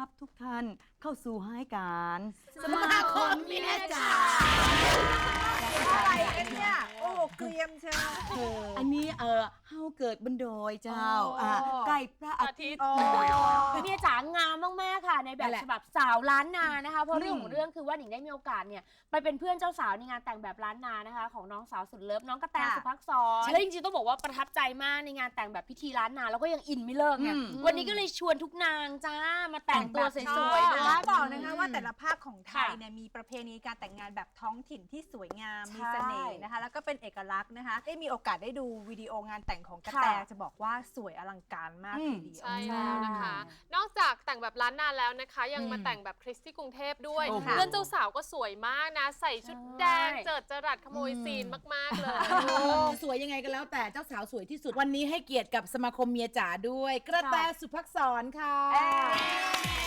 รับทุกท่านเข้าสู่ห้ายการ สมาคมเมียจ๋า อะไรกันเนี่ย โอ้เกรียมเชียวอันนี้เออเฮาเกิดบนดอยเจ้าอ๋ออ่่าใกล้พระอาทิตย์โอ้เมียจ๋างามมาก ๆ ค่ะ ในแบนั่บนแหละฉบับสาวล้านนานะคะ เพราะเรื่องอืมของเรื่องคือว่าหนิงได้มีโอกาสเนี่ยไปเป็นเพื่อนเจ้าสาวในงานแต่งแบบล้านนานะคะ ของน้องสาวสุดเลิฟน้องกระแตค่ะสุภักษรแล้วจริงๆต้องบอกว่าประทับใจมากในงานแต่งแบบพิธีล้านนาแล้วก็ยังอินไม่เลิกไงอืม วันนี้ก็เลยชวนทุกนางจ้ามาแต่งตัวสวยๆต้ด้อวยงบอกนะคะว่าแต่ละภาคของไทยค่ะเนี่ยมีประเพณีการแต่งงานแบบท้องถิ่นที่สวยงามใช่มีเสน่ห์นะคะ แล้วก็เป็นเอกลักษณ์นะคะได้มีโอกาสได้ดูวิดีโองานแต่งของกระแตค่ะจะบอกว่าสวยอลังการมากอืม ทีเดียว ใช่แล้วนะคะ นอกจากแต่งแบบล้านนาแล้วนะคะ ยังมาอืมแต่งแบบคริสที่กรุงเทพด้วย โอ้โห เพื่อนเจ้าสาวก็สวยมากนะ ใส่ชุดแดง ใช่ เจิดจรัสขโมยซีนมาก ๆ เลย สวยยังไงก็แล้วแต่เจ้าสาวสวยที่สุดวันนี้ให้เกียรติกับสมาคมเมียจ๋าด้วย กระแตสุภักษรค่ะเจ้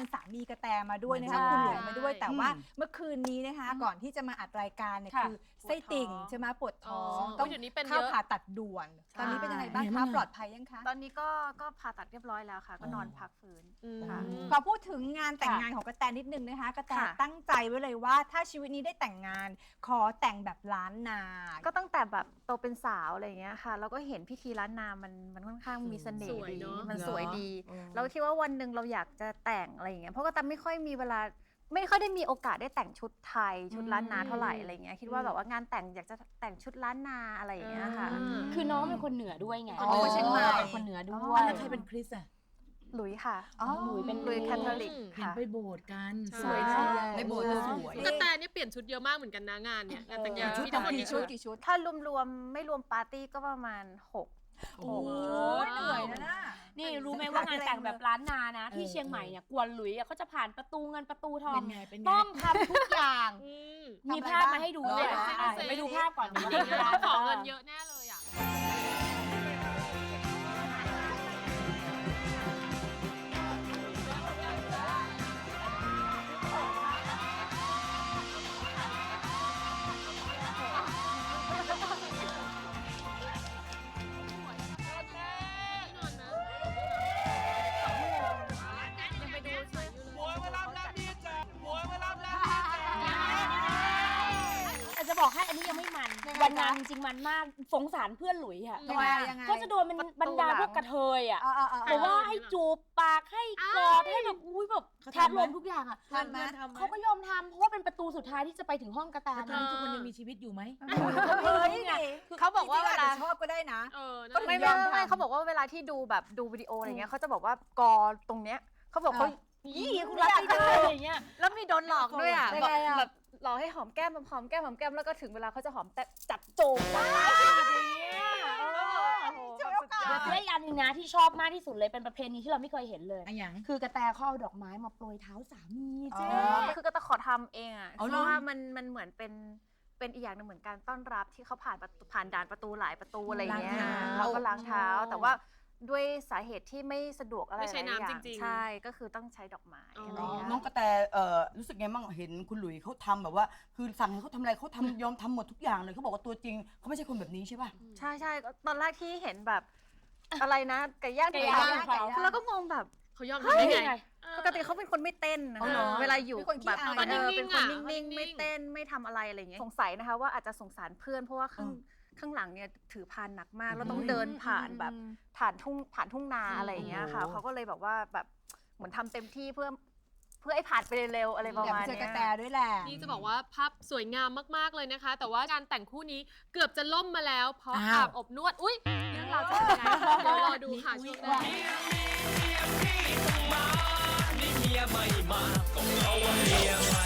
เราเชิญสามีกระแตมาด้วยนะคะใช่คุณหลวงมาด้วยแต่ว่าอืมเมื่อคืนนี้นะคะ ก่อนที่จะมาอัดรายการเนี่ยค่ะคือไส้ติ่งใช่ไหมปวดท้องอ๋อต้องเดี๋ยวนี้เป็นเข้าเยอะผ่าตัดด่วน ตอนนี้เป็นยังไงบ้างคะปลอดภัยยังคะ ตอนนี้ก็ก็ผ่าตัดเรียบร้อยแล้วค่ะ ก็นอนพักฟื้นอืมค่ะขอพูดถึงงานแต่งงานของกระแตนิดนึงนะคะกระแตค่ะตั้งใจไว้เลยว่าถ้าชีวิตนี้ได้แต่งงาน ขอแต่งแบบล้านนา ก็ตั้งแต่แบบโตเป็นสาวอะไรอย่างเงี้ยค่ะแล้วก็เห็นพิธีล้านนามันมันค่อนข้างมีเสน่สห์วยดีเนอะมันสวยดีเนอะเราคิดว่าวันหนึ่งเราอยากจะแต่งอะไรอย่างเงี้ยเพราะก็ตามไม่ค่อยมีเวลาไม่ค่อยได้มีโอกาสได้แต่งชุดไทยชุดล้านนาเท่าไหร่อะไรอย่างเงี้ยคิดว่าแบบว่างานแต่งอยากจะแต่งชุดล้านนาอะไรอย่างเงี้ยค่ะอืมคือน้องเป็นคนเหนือด้วยไงอ๋อเชียงใหม่ เป็นคนเหนือด้อ๋วอยแล้วใครเป็นคริสอะหลุยค่ะอ๋อหลุยเป็นหลุยแคทอลิกเห็นค่ะ ไปโบสถ์กันใช่สวยมากในโบสถ์ก็สวยกระแตเนี่ยเปลี่ยนชุดเยอะมากเหมือนกันนะงานเนี่ยงานแต่งงานชุดมีทั้งหมดกี่กี่ชุชุดดกี่ชุด ถ้ารวมๆ ไม่รวมปาร์ตี้ก็ประมาณหก โอ้โหเหนื่อยนะน่ะ นี่รู้ไหมว่างานแต่งแบบล้านนานะ ที่เชียงใหม่เนี่ยกวนหลุยอะเขาจะผ่านประตูเงินประตูทอเป็งนไงเป็นไง ต้องทำทุกอย่าง อืมมีภาพมาให้ดูด้วยเหรออะไปดูภาพก่อนจริงๆแล้วขอเงินเยอะแน่ บอกให้อันนี้ยังไม่มันวันงานจริงๆมันมากสงสารเพื่อนหลุยอะทำไมยังไงก็จะโดนเป็นบรรดาพวกกระเทยอะอ่าๆๆบอกว่าให้จูบปากให้กอดให้แบบอุ้ยแบบเขาแททำบไหมรวมทุกอย่างอะทันไหม เขาก็ยอมทำเพราะว่าเป็นประตูสุดท้ายที่จะไปถึงห้องกระแตแล้วตอนนี้ทุกคนยังมีชีวิตอยู่ไหม เฮ้ยเขาบอกว่าจริงๆเวลา จจะชอบก็ได้นะ เออนั่นก็แหละไม่ยไม่อมไม่ไม่ทำเขาบอกว่าเวลาที่ดูแบบดูวิดีโออะไรเงี้ยเขาจะบอกว่ากอตรงเนี้ยเขาบอกเขาอะ ยี่คุณรักไม่ได้อะไรอย่างเงี้ย แล้วมีโดนหลอกด้วยอะยังไงอะ แบบ หลอกให้หอมแก้มหอมแก้มหอมแก้มแล้วก็ถึงเวลาเขาจะหอมแต่จับโจมช่วยโอกาสเดี๋ยวเพื่อนอีกอันหนึงนะที่ชอบมากที่สุดเลยเป็นประเพณีที่เราไม่เคยเห็นเลยอันอย่างคือกระแตเขาเอาดอกไม้มาโปรยเท้าสามีเจ๊ อ๋อ คือก็จะขอทำเองอะเอาเพเหรอ ราะว่ามันมันเหมือนเป็นเป็นอีกอย่างหนึงเหมือนการต้อนรับที่เขาผ่านประตูผ่านด่านประตูหลายประตูอะไรเงี้ยล้างเท้า เราก็ล้างเท้าแต่ว่า ด้วยสาเหตุที่ไม่สะดวกอะไรไม่ใช้หลายๆน้ำอย่างจริงๆ ใช่ก็คือต้องใช้ดอกไม้อ๋อออะไรเงี้ย น้องกระแตเอ่อรู้สึกไงบ้างเห็นคุณหลุยเขาทำแบบว่า คือสั่งให้เขาทำอะไรเขาทำยอมทำหมดทุกอย่างเลยเขาบอกว่าตัวจริงเขาไม่ใช่คนแบบนี้ใช่ป่ะ ใช่ใช่ตอนแรกที่เห็นแบบอะไรนะไก่ย่างไก่ย่าง ไก่ไก่ย่างคือเราก็งงแบบ เขายอมทำได้ไง ปกติเขาเป็นคนไม่เต้นนะอ๋อเหรอเวลาอยู่เป็นคนขี้แบบอาย เออนิ่เป็นงๆคนอะนิ่งๆนิ่ไม่งๆเต้นไม่ทำอะไรอะไรอย่างเงี้ยสงสัยนะคะว่าอาจจะสงสารเพื่อนเพราะว่าข้าง ข้างหลังเนี่ยถือพานหนักมากแล้วต้องเดินผ่านแบบผ่านทุ่งผ่านทุ่งนาอะไรอย่างเงี้ยค่ะโอ้โหเขาก็เลยแบบว่าแบบเหมือนทำเต็มที่เพื่อเพื่อให้ผ่านไปเร็วๆอะไรประอยากมาไปณเจอเนี้กยระแตด้วยแหละ นี่จะบอกว่าภาพสวยงามมากๆเลยนะคะ แต่ว่าการแต่งคู่นี้เกือบจะล่มมาแล้ว เพราะอ้าว อาบอบนวด อุ้ยเรื่องราวจะเป็นยังไงเดี๋ยวรอดูค่ะช่วงหน้านี่เมียไม่มาก็เพราะว่าเมียไม่